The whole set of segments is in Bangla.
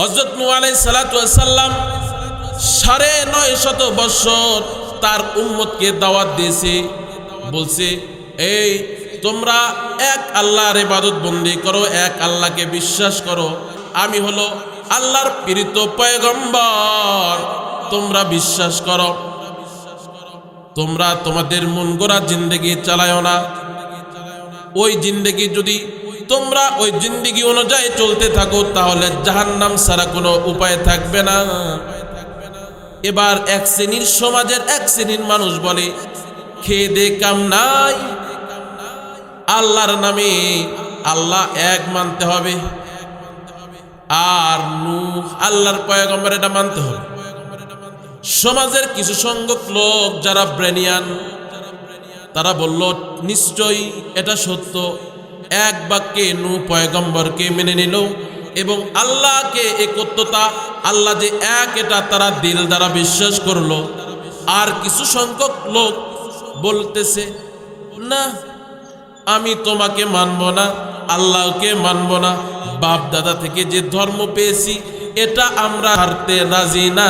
হজরত নু আলাই সালাতাম সাড়ে নয় শত বৎসর তার উম্মতকে দাওয়াত দিয়েছে। বলছে, এই, তোমরা এক আল্লাহর ইবাদত বন্দি করো, এক আল্লাহকে বিশ্বাস করো। আমি হলো আল্লাহর পীড়িত পয়গম্বর। তোমরা বিশ্বাস করো। তোমরা তোমাদের মন গড়া জিন্দগি চালায় না। ওই জিন্দগি যদি তোমরা ওই জিন্দগি অনুযায়ী চলতে থাকো, তাহলে জাহান্নাম ছাড়া কোনো উপায় থাকবে না। এবার এক শ্রেণির সমাজের এক শ্রেণির মানুষ বলে খেয়ে দে কাম নাই। আল্লাহর নামে আল্লাহ এক মানতে হবে। আর নু আল্লাহর পয়গম্বর এটা মানতে হবে। সমাজের কিছু সংখ্যক লোক যারা ব্রেনিয়ান, তারা বলল, নিশ্চয়ই এটা সত্য। এক বাক্যে নু পয়গম্বরকে মেনে নিল এবং আল্লাহকে একত্রতা, আল্লাহ যে এক, এটা তারা দিল দ্বারা বিশ্বাস করল। আর কিছু সংখ্যক লোক বলতেছে, না, আমি তোমাকে মানব না, আল্লাহকে মানব না। বাপ দাদা থেকে যে ধর্ম পেয়েছি, এটা আমরা হারতে রাজি না।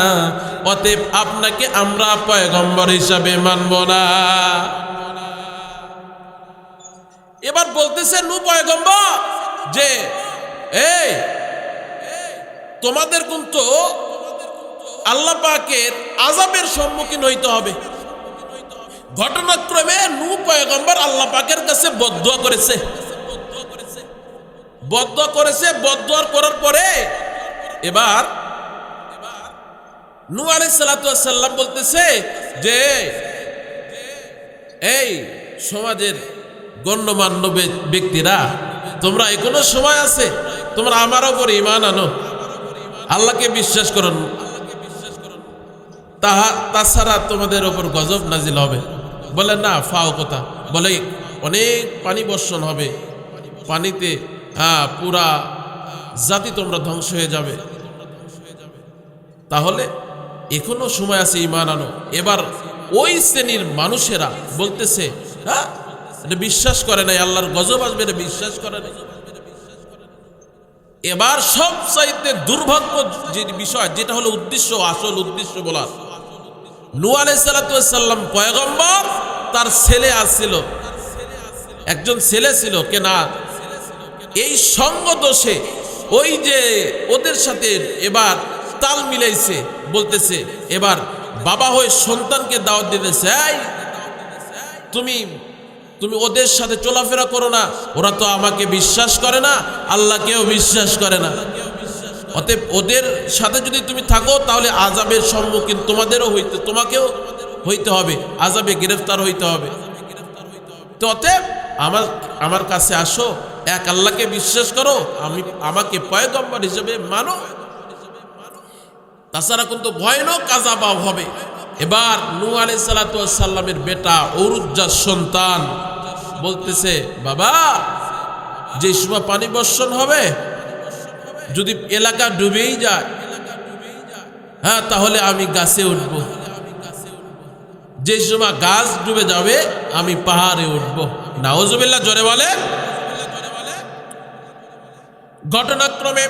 অতএব আপনাকে আমরা পয়গম্বর হিসাবে মানব না। এবার বলতেছে, নু পয়গম্বর, যে, এই, তোমাদের কিন্তু আল্লাহ পাকের আজাবের সম্মুখীন হইতে হবে। ঘটনাক্রমে নু পয়গম্বর আল্লাহ পাকের কাছে বদুয়া করেছে। বদুয়া করেছে, বদুয়ার করার পরে এবার নু আলাই সাল্লাম বলতেছে যে, এই সমাজের গণ্যমান্য ব্যক্তিরা, তোমরা এখনও সময় আছে, তোমরা আমার ওপর ইমান আনো। আল্লাহকে বিশ্বাস করুন। তাহা তাছাড়া তোমাদের ওপর গজব নাজিল হবে। বলে, না, ফাও কথা। বলে, অনেক পানি বর্ষণ হবে। পানিতে হ্যাঁ পুরা জাতি তোমরা ধ্বংস হয়ে যাবে। তাহলে, এখনও সময় আছে ইমান আনো। এবার ওই শ্রেণির মানুষেরা বলতেছে হ্যাঁ এটা বিশ্বাস করে নাই, আল্লাহর গজব আসবে এটা বিশ্বাস করে নাই। এবার সব চাইতে দুর্ভাগ্য যে বিষয়, যেটা হলো উদ্দেশ্য, আসল উদ্দেশ্য বলার। নু আলাইসাল্লাম পয়গম্বর তার ছেলে আসছিল। একজন ছেলে ছিল কেনা এই সঙ্গ দোষে ওই যে ওদের সাথে এবার তাল মিলাইছে, বলতেছে, এবার বাবা হয়ে সন্তানকে দাওয়াত দিতেছে তুমি তুমি ওদের সাথে চলাফেরা করো না। ওরা তো আমাকে বিশ্বাস করে না, আল্লাহকেও বিশ্বাস করে না। অতএব ওদের সাথে যদি তুমি থাকো, তাহলে আজাবের সম্মুখীন তোমাদেরও হইতে, তোমাকেও হইতে হবে। আজাবে গ্রেফতার হইতে হবে। তো অতএব আমার আমার কাছে আসো, এক আল্লাহকে বিশ্বাস করো, আমি, আমাকে পয়গম্বর হিসেবে মানো। তাছাড়া কিন্তু ভয়ানক আজাবাব হবে। এবার নু আলাই সাল্লামের বেটা অরুজ্জার সন্তান বলতেছে, বাবা, যে সময় পানি বর্ষণ হবে, যদি এলাকা ডুবেই যায় হ্যাঁ তাহলে আমি গাছে উঠব। যে সময় গাছ ডুবে যাবে, আমি পাহাড়ে উঠব। নাওজবিল্লা জোরে বলে। ঘটনাক্রমে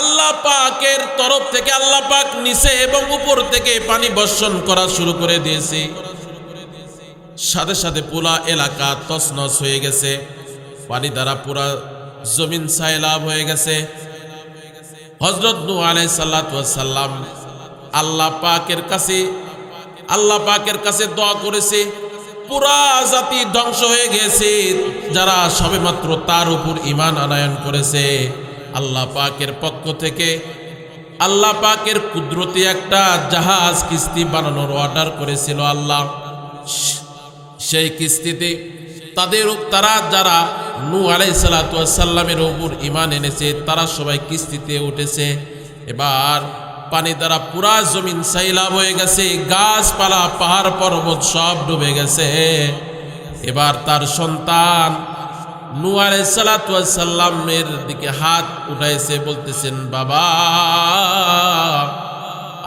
আল্লাহ পাকের তরফ থেকে, আল্লাহ পাক নিচে এবং উপর থেকে পানি বর্ষণ করা শুরু করে দিয়েছে। সাথে সাথে পুরা এলাকা তছনছ হয়ে গেছে। পানি দ্বারা পুরা জমিন সাইলাভ হয়ে গেছে। হজরত নু আলাই সাল্লাম আল্লাহ পাকের কাছে, আল্লাহ পাকের কাছে দোয়া করেছে, পুরা জাতি ধ্বংস হয়ে গেছে, যারা সবেমাত্র তার উপর ইমান আনায়ন করেছে। আল্লাহ পাকের পক্ষ থেকে, আল্লাহ পাকের কুদরতি একটা জাহাজ কিস্তি বানানোর অর্ডার করেছিল আল্লাহ। সেই কিস্তিতে তাদের তারা যারা নু আলাই সাল্লামের উপর ইমান এনেছে, তারা সবাই কিস্তিতে উঠেছে। এবার পানি দ্বারা পুরা জমিন সাইলাভ হয়ে গেছে, গাছপালা, পাহাড় পর্বত সব ডুবে গেছে। এবার তার সন্তান নু আলাই দিকে হাত উঠাইছে, বলতেছেন, বাবা,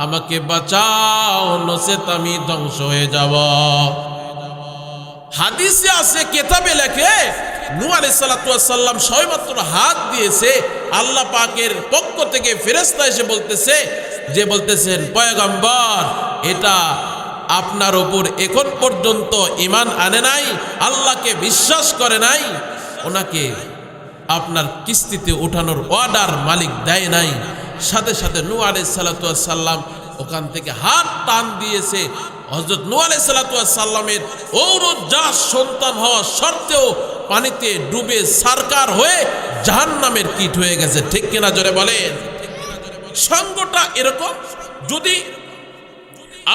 আমাকে বাঁচাও, নচেত আমি ধ্বংস হয়ে যাব। হাদিসে আছে, কেতাবে লেখে নু আলাইসাল্লাম সবেমাত্র হাত দিয়েছে, আল্লাহ পাকের পক্ষ থেকে ফেরেস্তা এসে বলতেছে, যে বলতেছেন, পয়গম্বর, এটা আপনার ওপর এখন পর্যন্ত ইমান আনে নাই, আল্লাহকে বিশ্বাস করে নাই, ওনাকে আপনার কিস্তিতে ওঠানোর অর্ডার মালিক দেয় নাই। সাথে সাথে নু আলাই সাল্লাম ওখান থেকে হাত টান দিয়েছে। হজরত নু আলাই সাল্লামের ঔরজাস সন্তান হওয়া সত্ত্বেও পানিতে ডুবে সারকার হয়ে জাহান নামের কিট হয়ে গেছে। ঠিক কিনা জোরে বলেন? সঙ্গটা এরকম, যদি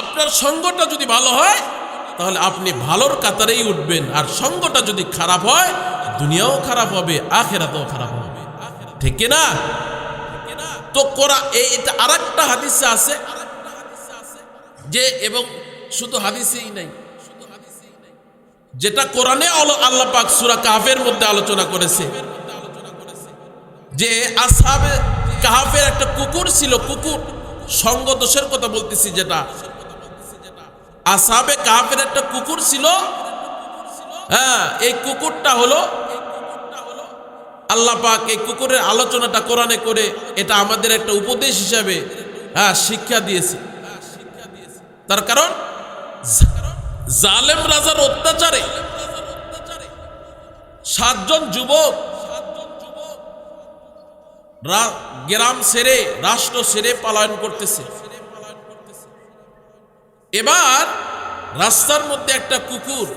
আপনার সঙ্গটা যদি ভালো হয়, তাহলে আপনি ভালোর কাতারেই উঠবেন। আর সঙ্গটা যদি খারাপ হয়, দুনিয়াও খারাপ হবে, আখেরাতেও খারাপ হবে। ঠিক না তো কোরা এই আর একটা হাদিসে আছে যে এবং শুধু হাদিসেই নাই যেটা কোরআনে আলো- আল্লাহ পাক সূরা কাহফের মধ্যে আলোচনা করেছে। যে আসহাবে কাহাফের একটা কুকুর ছিল, কুকুর সঙ্গ দোষের কথা বলতেছি যেটা। আসাবে কাহাফের একটা কুকুর ছিল হ্যাঁ এই কুকুরটা হলো আল্লাহ পাক এই কুকুরের আলোচনাটা কোরআনে করে এটা আমাদের একটা উপদেশ হিসাবে হ্যাঁ শিক্ষা দিয়েছে। তার কারণ জালেম রাজার অত্যাচারে সাতজন যুবক গ্রাম সেরে রাষ্ট্র সেরে পালায়ন করতেছে। এবার রাস্তার মধ্যে একটা কুকুর,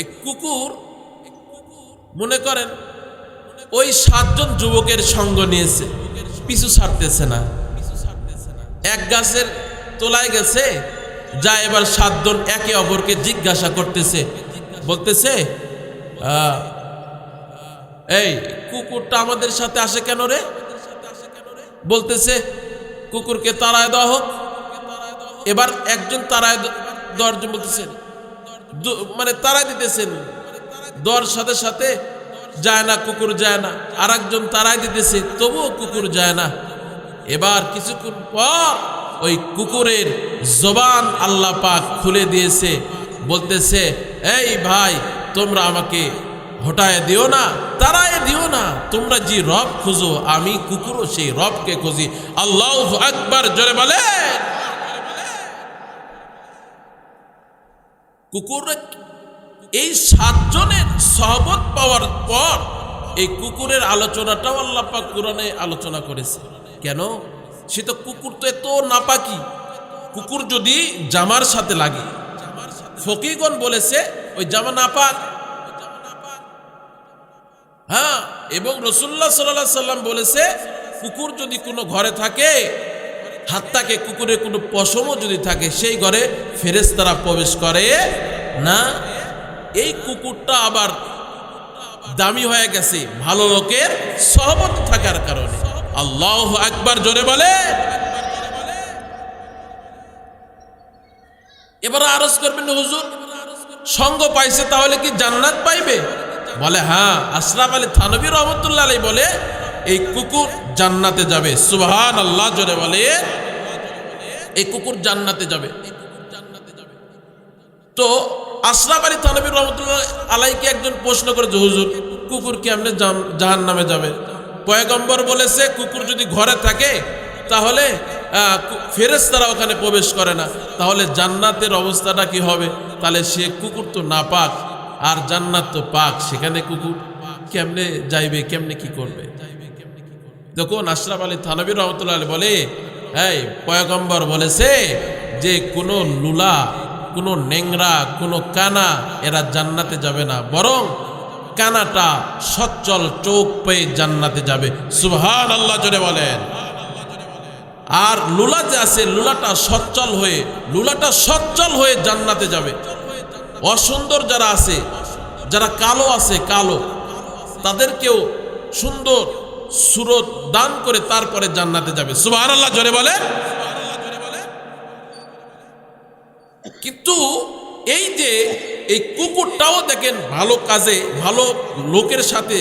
এই কুকুর মনে করেন ওই সাতজন যুবকের সঙ্গ নিয়েছে, পিছু ছাড়তেছে না। এক গাছের তোলায় গেছে যা এবার সাতজন একে অপরকে জিজ্ঞাসা করতেছে। বলতেছে এই কুকুরটা আমাদের সাথে আসে কেন রে? বলতেছে, কুকুরকে তাড়ায় দেওয়া হোক। এবার একজন তারায় দশজন বলতেছেন মানে তারাই দিতেছেন। দর সাথে সাথে যায় না, কুকুর যায় না। আর একজন তারাই দিতেছে, তবুও কুকুর যায় না। এবার কিছুক্ষণ পর ওই কুকুরের জবান আল্লাহ পাক খুলে দিয়েছে। বলতেছে, এই ভাই, তোমরা আমাকে হটায় দিও না তারায় দিও না। তোমরা যে রব খুঁজো, আমি কুকুরও সেই রবকে খুঁজি। আল্লাহ আকবার, জোরে বলে কুকুর এই সাতজনের সহবত পাওয়ার পর এই কুকুরের আলোচনাটাও আল্লাহ পাক কোরআনে আলোচনা করেছে। কেন? সে তো কুকুর তো এত নাপাকি। কুকুর যদি জামার সাথে লাগে। ফকিগণ বলেছে, ওই জামা নাপাক হ্যাঁ এবং রসুল্লাহ সাল্লাহ সাল্লাম বলেছে, কুকুর যদি কোনো ঘরে থাকে, হাত্তাকে কুকুরের কোনো পশমও যদি থাকে, সেই ঘরে ফেরেশতারা প্রবেশ করে না। এই কুকুরটা আবার দামি হয়ে গেছে ভালো লোকের সহমত থাকার কারণে। আল্লাহ একবার জোরে বলে। এবার আরজ করবেন হুজুর, সঙ্গ পাইছে তাহলে কি জান্নাত পাইবে? বলে হ্যাঁ আশরাফ আলী থানবী রহমতুল্লাহ আলী বলে, এই কুকুর জান্নাতে যাবে। সুবহান আল্লাহ জোরে বলে। এই কুকুর জান্নাতে যাবে। তো আশরাফ আলী থানবী রহমতুল্লাহ আলাইকে একজন প্রশ্ন করেছে, হুজুর, কুকুর কি আপনি জাহান নামে যাবে? পয়গম্বর বলেছে, কুকুর যদি ঘরে থাকে, তাহলে ফেরেস তারা ওখানে প্রবেশ করে না। তাহলে জান্নাতের অবস্থাটা কি হবে? তাহলে সে কুকুর তো না পাক আর জান্নাত তো পাক, সেখানে কুকুর কেমনে যাইবে, কেমনে কি করবে? দেখুন, আশরাফ আলী থানবী রহমতুল্লাহ বলে, এই, পয়গম্বর বলেছে যে, কোনো লুলা, কোনো নেংরা কোনো কানা, এরা জান্নাতে যাবে না। বরং কানাটা সচ্চল চোখ পেয়ে জান্নাতে যাবে। সুবহান আল্লাহ জোরে বলেন। আর লুলা যে আছে, লুলাটা সচ্চল হয়ে, লুলাটা সচ্চল হয়ে জান্নাতে যাবে। অসুন্দর যারা আছে, যারা কালো আছে, কালো, তাদেরকেও সুন্দর সুরত দান করে তারপরে জান্নাতে যাবে। সুবহান আল্লাহ জোরে বলে কিন্তু এই যে এই কুকুরটাও দেখেন ভালো কাজে, ভালো লোকের সাথে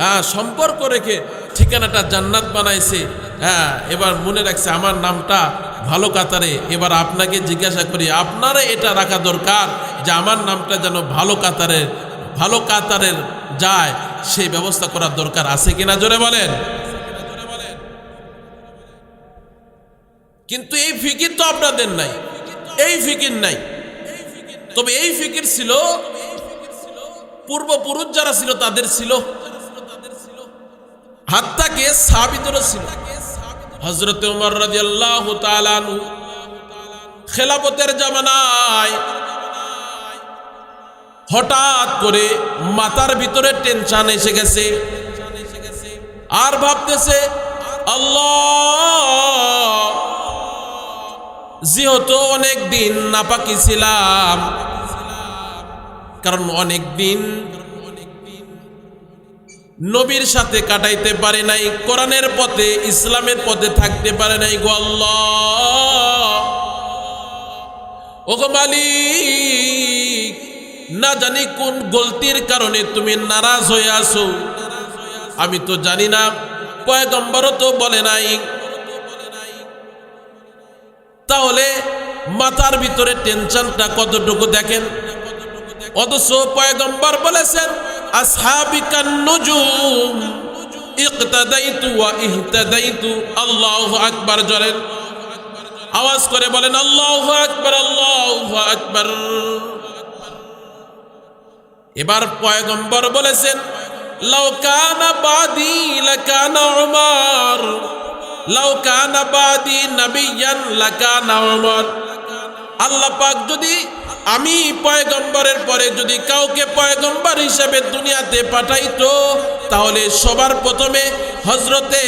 হ্যাঁ সম্পর্ক রেখে ঠিকানাটা জান্নাত বানাইছে। হ্যাঁ এবার মনে রাখছে আমার নামটা ভালো কাতারে। এবার আপনাকে জিজ্ঞাসা করি আপনারা এটা রাখা দরকার যে আমার নামটা যেন ভালো কাতারের ভালো কাতারের যায় সেই ব্যবস্থা করার দরকার আছে কিনা জোরে বলেন। কিন্তু এই ফিকির তো আপনাদের নাই, এই ফিকির নাই। তবে এই ফিকির ছিল, পূর্বপুরুষ যারা ছিল তাদের ছিল। হাত্তাকে সাবিতেরও ছিল। হজরত উমর তাআলা আনহু খেলাপতের জামানায় হঠাৎ করে মাথার ভিতরে টেনশন এসে গেছে। আর ভাবতেছে, আল্লাহ! যেহেতু অনেক দিন নাপাকি ছিলাম, কারণ অনেক দিন নবীর সাথে কাটাইতে পারে নাই, কোরআনের পথে, ইসলামের পথে থাকতে পারে নাই গো আল্লাহ। ওগো মালিক, না জানি কোন গলতির কারণে তুমি নারাজ হয়ে আসো আমি তো জানি না, পয়গম্বরও তো বলে নাই তাহলে মাথার ভিতরে টেনশনটা কতটুকু দেখেন? অথচ পয়গম্বর বলেছেন আসহাবিকান আকবার আওয়াজ করে বলেন, আল্লাহু আকবার আল্লাহু আকবার। এবার পয়গম্বর বলেছেন, লাউ কানা বাদি লাকানা লাউ কানা বাদি নবিয়ান লাকানা আল্লাহ পাক যদি আমি পয়গম্বরের পরে যদি কাউকে পয়গম্বর হিসেবে দুনিয়াতে পাঠাইতো, তাহলে সবার প্রথমে হজরতে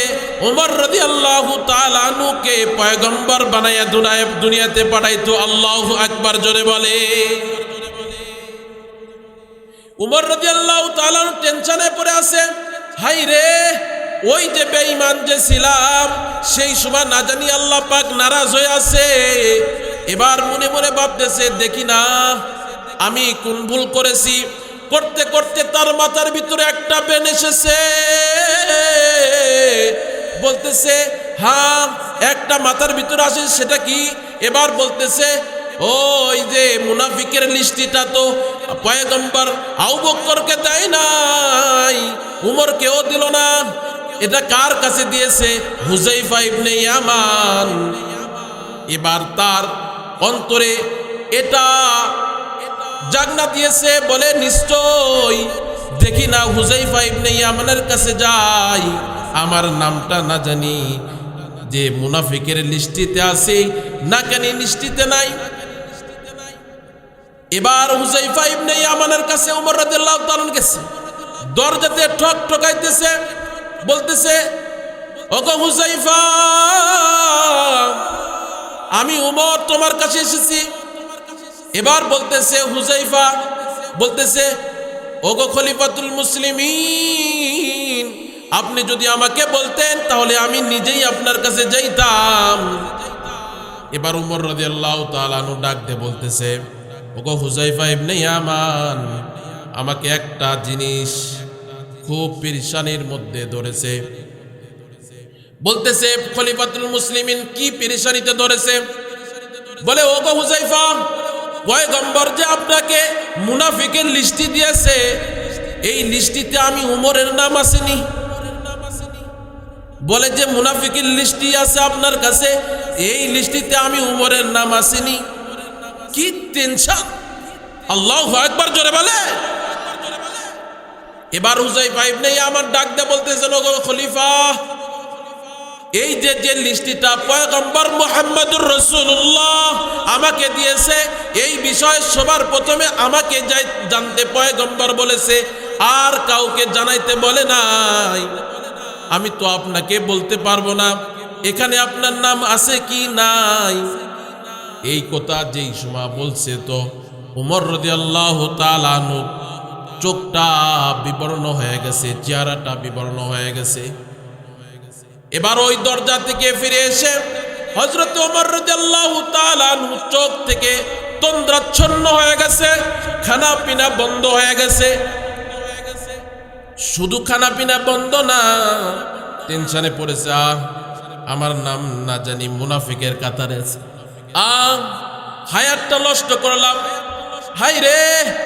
উমর রদি আল্লাহ তালুকে পয়গম্বর বানাইয়া দুনায় দুনিয়াতে পাঠাইতো। আল্লাহ আকবার জোরে বলে। উমর রদি আল্লাহ তালান টেনশনে পড়ে আছে হাই রে ওই যে বেঈমান যে ছিলাম, সেই সময় না জানি আল্লাহ পাক নারাজ হয়ে আছে। এবার মনে মনে ভাবতেছে, দেখি না, আমি কোন ভুল করেছি। করতে করতে তার মাথার ভিতরে একটা বেন এসেছে। বলতেছে হ্যাঁ একটা মাথার ভিতরে আসে, সেটা কি? এবার বলতেছে, ওই যে মুনাফিকের লিস্টিটা তো পয়গম্বর আউ বক্করকে দেয় নাই, উমরকেও দিল না। এটা কার কাছে দিয়েছে? হুজাইফা ইবনে ইয়ামান। এবার তার অন্তরে এটা জাগনা দিয়েছে বলে নিশ্চয়, দেখি না হুজাইফা ইবনে ইয়ামানের কাছে যাই, আমার নামটা না জানি। যে মুনাফিকের লিস্টিতে আছে, না কেন লিস্টিতে নাই। এবার হুজাইফা ইবনে ইয়ামানের কাছে ওমর রাদিয়াল্লাহু তাআলা গেছে দরজাতে ঠক ঠকাইতেছে বলতেছে হুজাইফা, আমি উমর তোমার কাছে এসেছি। এবার বলতেছে হুজাইফা, বলতেছে, ওগো খলিফাতুল মুসলিমিন, আপনি যদি আমাকে বলতেন, তাহলে আমি নিজেই আপনার কাছে যাইতাম। এবার উমর রাদিয়াল্লাহু তাআলা নু ডাক দিয়ে বলতেছে, ওগো হুজাইফা ইবনে ইয়ামান, আমাকে একটা জিনিস খুব পেরেশানির মধ্যে ধরেছে। বলতেছে, খলিফাতুল মুসলিমিন কি পেরেশানিতে ধরেছে? বলে ও ওগো হুজাইফা, পয়গম্বর যে আপনাকে মুনাফিকের লিস্টি দিয়েছে, এই লিস্টিতে আমি উমরের নাম আসেনি। বলে যে, মুনাফিকের লিস্টি আছে আপনার কাছে, এই লিস্টিতে আমি উমরের নাম আসেনি। কি টেনশন? আল্লাহ একবার জোরে বলে। এবার হুজাই ফাইভ নেই আমার ডাক দে বলতেছেন, ওগো খলিফা, এই যে যে লিস্টিটা পয়গম্বর মোহাম্মদুর রসুল্লাহ আমাকে দিয়েছে, এই বিষয়ে সবার প্রথমে আমাকে যাই, জানতে পয়গম্বর বলেছে, আর কাউকে জানাইতে বলে নাই। আমি তো আপনাকে বলতে পারব না, এখানে আপনার নাম আছে কি নাই? এই কথা যেই সময় বলছে তো উমর রদি আল্লাহ তালানু চোখটা বিবর্ণ হয়ে গেছে, চেহারাটা বিবর্ণ হয়ে গেছে। এবার ওই দরজা থেকে ফিরে এসে হজরত চোখ থেকে তন্দ্রাচ্ছন্ন হয়ে গেছে খানা পিনা বন্ধ হয়ে গেছে। শুধু খানা পিনা বন্ধ না, টেনশনে পড়েছে আমার নাম না জানি মুনাফিকের কাতারে আছে। আহ, হায়াতটা নষ্ট করলাম। হাই রে,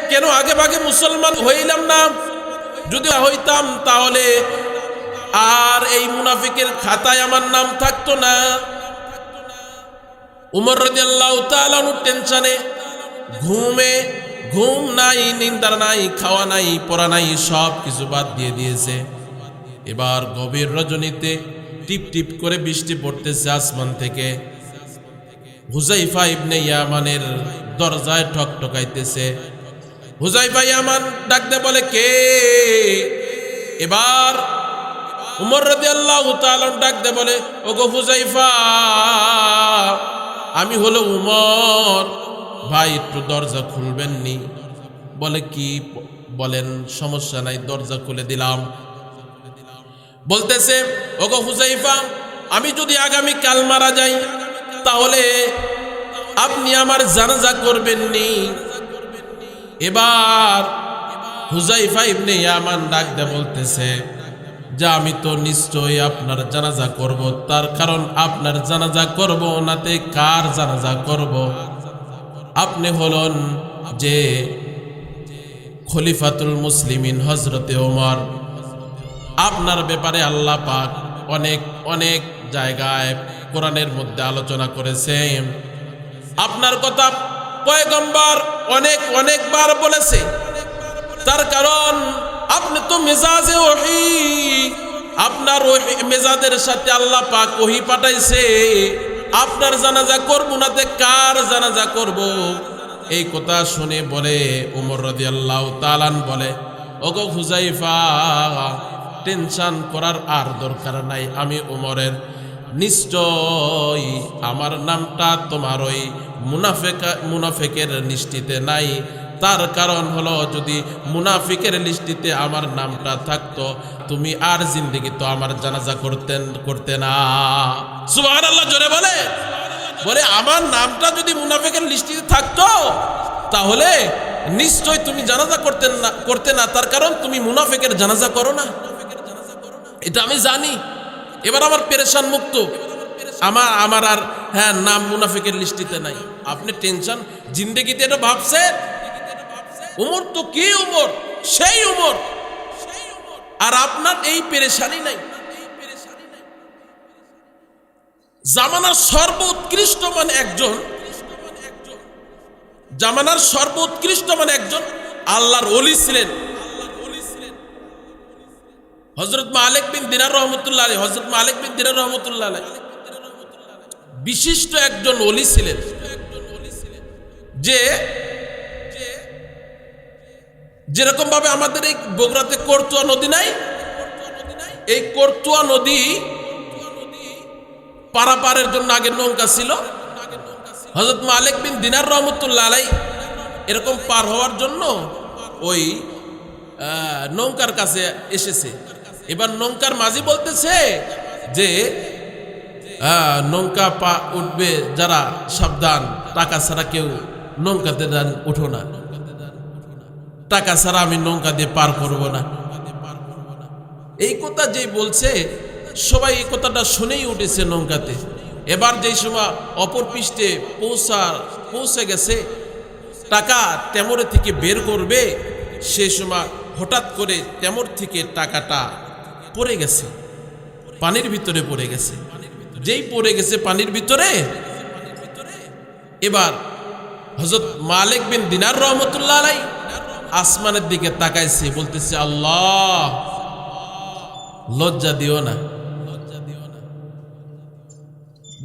কেন আগে ভাগে মুসলমান হইলাম না? যদি হইতাম তাহলে আর এই মুনাফিকের খাতায় আমার নাম থাকতো না। উমর টেনশনে, ঘুমে, ঘুম নাই নিন্দার নাই, খাওয়া নাই, পড়া নাই, সব কিছু বাদ দিয়ে দিয়েছে। এবার গভীর রজনীতে টিপ টিপ করে বৃষ্টি পড়তেছে আসমান থেকে। হুজাইফা ইবনে ইয়ামানের দরজায় ঠক ঠকাইতেছে। হুজাইফা ইয়ামান ডাকতে বলে, কে? এবার উমর রাদিয়াল্লাহু তাআলা ডাকতে বলে, ওগো হুজাইফা, আমি হলো উমর। ভাই, একটু দরজা খুলবেন নি? বলে, কি বলেন, সমস্যা নাই, দরজা খুলে দিলাম। বলতেছে, ওগো হুজাইফা, আমি যদি আগামী কাল মারা যাই, তাহলে আপনি আমার জানাজা করবেন নি এবার হুজাইফা ইবনে ইয়ামান ডাক দে বলতেছে, যা, আমি তো নিশ্চয়ই আপনার জানাজা করব। তার কারণ আপনার জানাজা করব নাতে কার জানাজা করব? আপনি হলেন যে খলিফাতুল মুসলিমিন হজরতে ওমর। আপনার ব্যাপারে আল্লাহ পাক অনেক অনেক জায়গায় কোরআনের মধ্যে আলোচনা করেছেন। আপনার কথা পয়গম্বর অনেক অনেকবার বলেছে। তার কারণ, আপনি তো মেজাজে ওহি। আপনার ওহি, মেজাজের সাথে আল্লাহ পাক ওহি পাঠাইছে। আপনার জানাজা করব নাতে কার জানাজা করব? এই কথা শুনে বলে উমর রাদিয়াল্লাহু তাআলান বলে, ওগো হুজাইফা টেনশন করার আর দরকার নাই। আমি উমরের নিশ্চয় আমার নামটা তোমার ওই মুনাফেকা মুনাফেকের লিস্টিতে নাই। তার কারণ হলো যদি মুনাফিকের লিস্টিতে আমার নামটা থাকতো, তুমি আর জিন্দগি তো আমার জানাজা করতেন করতে না। আল্লাহ জোরে বলে। বলে, আমার নামটা যদি মুনাফিকের লিস্টিতে থাকতো, তাহলে নিশ্চয় তুমি জানাজা করতেন না করতে না। তার কারণ তুমি মুনাফিকের জানাজা করো না। এটা আমি জানি। এবার আমার পেরেশান মুক্ত। আমার আমার আর হ্যাঁ নাম মুনাফিকের লিস্টিতে নাই। আপনি টেনশন, জিন্দগিতে এটা ভাবছে। উমর তো কে উমর? সেই উমর। আর আপনার এই পেরেশানি নাই। জামানার সর্বোৎকৃষ্ট মানে একজন। জামানার সর্বোৎকৃষ্ট মানে একজন আল্লাহর অলি ছিলেন। হজরত মালিক বিন দিনার রহমতুল্লাহ আলী হজরত মালিক বিন দিনার রহমতুল্লাহ আলী বিশিষ্ট একজন অলি ছিলেন, যে যেরকম ভাবে আমাদের এই বগুড়াতে করতুয়া নদী নাই, এই করতুয়া নদী পারাপারের জন্য আগে নৌকা ছিল। হজরত মালিক বিন দিনার রহমতুল্লাহ আলাই এরকম পার হওয়ার জন্য ওই নৌকার কাছে এসেছে। এবার নৌকার মাঝি বলতেছে যে নৌকা পা উঠবে, যারা সাবধান, টাকা ছাড়া কেউ নৌকাতে উঠো না। টাকা ছাড়া আমি নৌকা দিয়ে পার করব না। এই কথা যেই বলছে, সবাই এই কথাটা শুনেই উঠেছে নৌকাতে। এবার যেই সময় অপর পৃষ্ঠে পৌঁছা, পৌঁছে গেছে, টাকা তেমরে থেকে বের করবে, সে সময় হঠাৎ করে তেমর থেকে টাকাটা পড়ে গেছে। পানির ভিতরে পড়ে গেছে। যেই পড়ে গেছে পানির ভিতরে। এবার হজরত মালিক বিন দিনার রহমতুল্লাহ আলাই আসমানের দিকে তাকাইছে, বলতেছে, আল্লাহ, লজ্জা দিও না।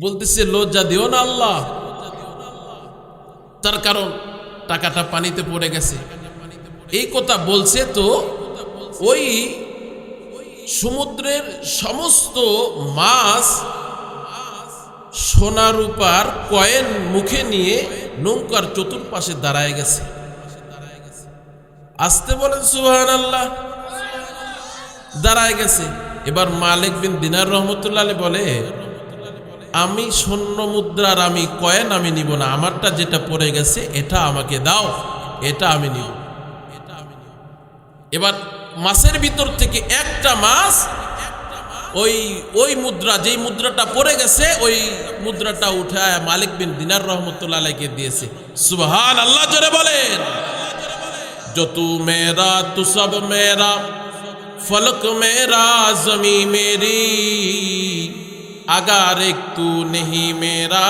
বলতেছে, লজ্জা দিও না আল্লাহ। তার কারণ টাকাটা পানিতে পড়ে গেছে। এই কথা বলছে তো ওই সমুদ্রের সমস্ত মাছ সোনা রূপার কয়েন মুখে নিয়ে নৌকার চতুর্পাশে দাঁড়ায় গেছে। আসতে বলেন সুহান আল্লাহ দাঁড়ায় গেছে। এবার মালিক বিন দিনার রহমতুল্লাহ বলে, আমি স্বর্ণ মুদ্রার আমি কয়েন আমি নিব না। আমারটা যেটা পড়ে গেছে, এটা আমাকে দাও, এটা আমি নিব। এবার মাছের ভিতর থেকে একটা মাছ ওই ওই মুদ্রা যেই মুদ্রাটা পড়ে গেছে ওই মুদ্রাটা উঠায় মালিক বিন দিনার রহমতুল্লাহ আলাইকে দিয়েছে সুবহান আল্লাহ জোরে বলেন जो तू मेरा तू सब मेरा फलक मेरा जमी मेरी अगर एक तू नहीं मेरा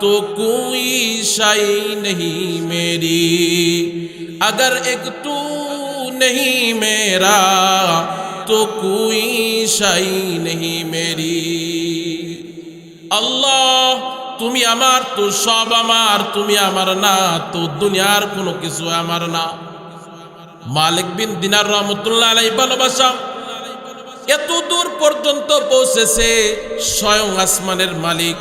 तो कोई शाई नहीं मेरी अगर एक तू नहीं मेरा तो कोई शाई नहीं मेरी আল্লাহ তুমি আমার তো সব আমার তুমি আমার না তো দুনিয়ার কোনো কিছু আমার না মালিক বিন দিনার রহমতুল্লাহ আলাই ভালোবাসা এত দূর পর্যন্ত পৌঁছেছে স্বয়ং আসমানের মালিক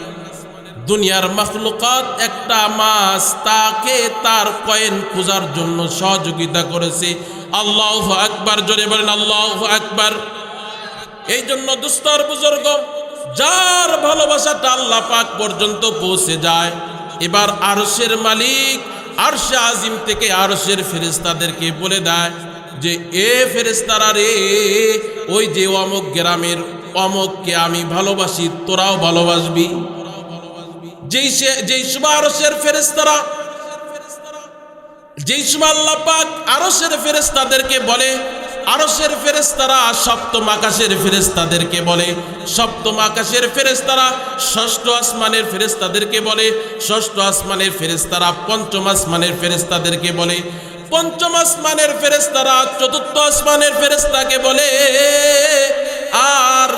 দুনিয়ার মখলুকাত একটা মাছ তাকে তার কয়েন খোঁজার জন্য সহযোগিতা করেছে আল্লাহ আকবার, জোরে বলেন আল্লাহ আকবার। এই জন্য দুস্তর বুজুর্গ, যার ভালোবাসাটা আল্লাহ পাক পর্যন্ত পৌঁছে যায়, এবার আরশের মালিক, আরশে আজিম থেকে আরশের ফেরেস্তাদেরকে বলে দেয় যে, এ ফেরেস্তারা রে, ওই যে অমক গ্রামের, অমককে আমি ভালোবাসি, তোরাও ভালোবাসবি। যেই সে, যেই সময় আরশের ফেরেস্তারা যেই সময় আল্লাহ পাক আরশের ফেরেস্তাদেরকে বলে, আরশের ফেরেস্তারা সপ্তম আকাশের ফেরেস্তাদেরকে বলে, সপ্তম আকাশের ফেরেস্তারা ষষ্ঠ আসমানের ফেরেস্তাদেরকে বলে, ষষ্ঠ আসমানের ফেরেস্তারা পঞ্চম আসমানের ফেরেস্তাদেরকে বলে, পঞ্চম আসমানের ফেরেস্তারা চতুর্থ আসমানের ফেরেস্তাকে বলে, আর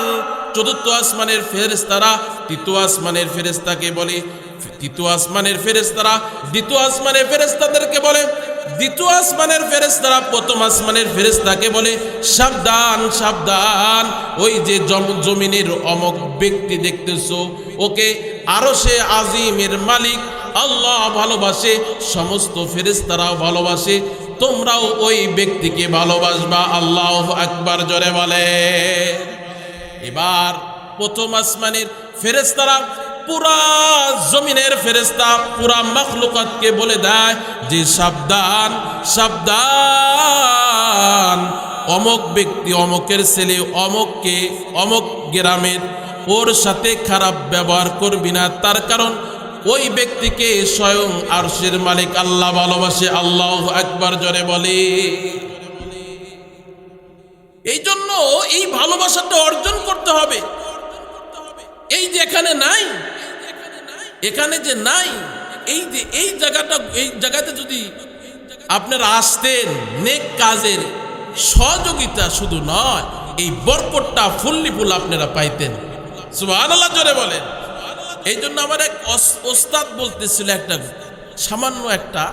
চতুর্থ আসমানের ফেরেস্তারা তৃতীয় আসমানের ফেরেস্তাকে বলে তৃতীয় আসমানের ফেরেস্তারা দ্বিতীয় আসমানের ফেরেস্তাদেরকে বলে, দ্বিতীয় আসমানের ফেরেস্তারা প্রথম আসমানের ফেরেস্তাকে বলে, সাবধান সাবধান, ওই যে জম- জমিনের অমক ব্যক্তি দেখতেছো, ওকে আরও সে আজিমের মালিক, আল্লাহ ভালোবাসে, সমস্ত ফেরেস্তারাও ভালোবাসে, তোমরাও ওই ব্যক্তিকে ভালোবাসবা, আল্লাহ আকবার জরে বলে। এবার প্রথম আসমানের ফেরেস্তারা পুরা জমিনের ফেরেস্তা পুরা মখলুকাতকে বলে দেয় যে সাবধান সাবধান। অমক ব্যক্তি, অমকের ছেলে, অমককে, অমক গ্রামের ওর সাথে খারাপ ব্যবহার করবি না। তার কারণ ওই ব্যক্তিকে স্বয়ং আরশের মালিক আল্লাহ ভালোবাসে। আল্লাহ একবার জোরে বলে। এই জন্য এই ভালোবাসাটা অর্জন করতে হবে। এই যে এখানে নাই, এখানে যে নাই, এই যে, এই জায়গাটা, এই জায়গাতে যদি আপনারা আসতেন, নেক কাজের সহযোগিতা শুধু নয়, এই বরকটটা ফুল্লি ফুল আপনারা পাইতেন। সুবহানাল্লাহ জোরে বলেন। এই জন্য আমার এক ওস- ওস্তাদ বলতেছিল একটা, সামান্য একটা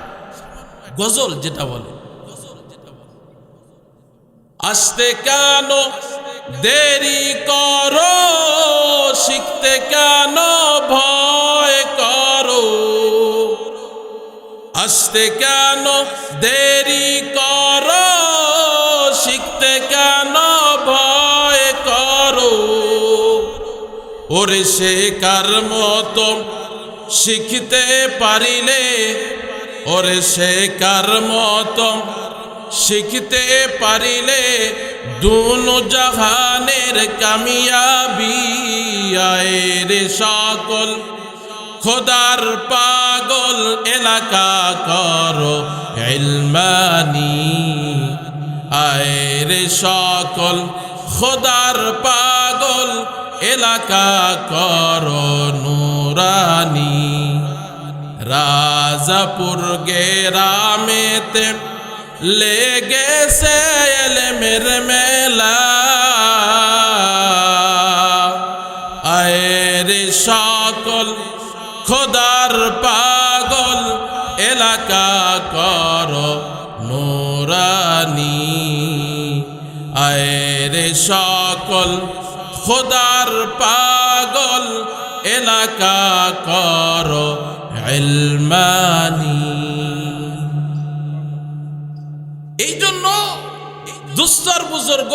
গজল যেটা বলে, আসতে কেন দেরি করো, শিখতে কেন ভয় করো? আসতে কেন দেরি করো, শিখতে কেন ভয় করো? ওরে সে কার মতো শিখতে পারিলে? ওরে সে কার মতো শিখতে পারিলে দুনো জাহানের কামিয়াবি আয়ের সকল। খোদার পাগল এলাকা করো ইলমানি আয়ের সকল। খোদার পাগল এলাকা করো নুরানি। রাজাপুর গেরামেতে লেগেছে এলেমের মেলা। আয়ের সকল খোদার পাগল, এলাকা কর নোরানি। আয়ের সকল খোদার পাগল, এলাকা কর ইলমানি। দুস্তর বুজুর্গ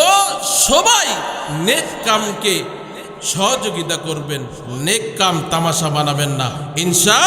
সবাই নেক কামকে সহযোগিতা করবেন নেক কাম তামাশা বানাবেন না। ইনশা